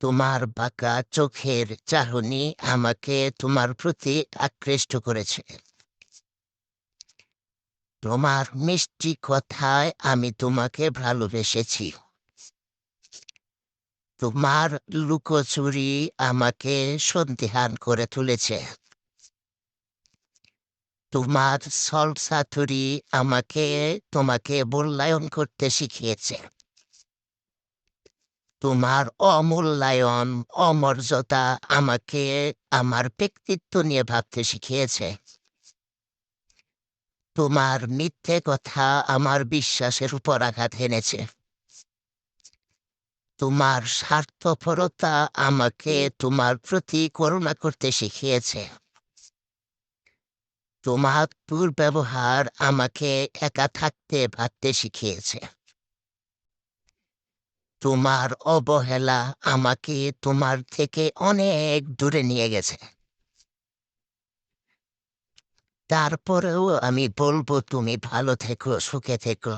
তোমার বাঁকা চোখের চাহনি আমাকে তোমার প্রতি আকৃষ্ট করেছে। তোমার মিষ্টি কথায় আমি তোমাকে ভালোবেসেছি। তোমার লুকোচুরি আমাকে সন্দিহান করে তুলেছে। তোমার সলসাথুরি আমাকে তোমাকে মূল্যায়ন করতে শিখিয়েছে। তোমার অমূল্যায়ন, অমর্যাদা আমাকে আমার ব্যক্তিত্ব নিয়ে ভাবতে শিখিয়েছে। তোমার মিথ্যে কথা আমার বিশ্বাসের উপর আঘাত এনেছে তোমার স্বার্থপরতা আমাকে তোমার প্রতি করুণা করতে শিখিয়েছে। তোমার দুর্ব্যবহার আমাকে একা থাকতে ভাবতে শিখিয়েছে। তোমার অবহেলা আমাকে তোমার থেকে অনেক দূরে নিয়ে গেছে। তারপরেও আমি বলব, তুমি ভালো থেকো, সুখে থেকো।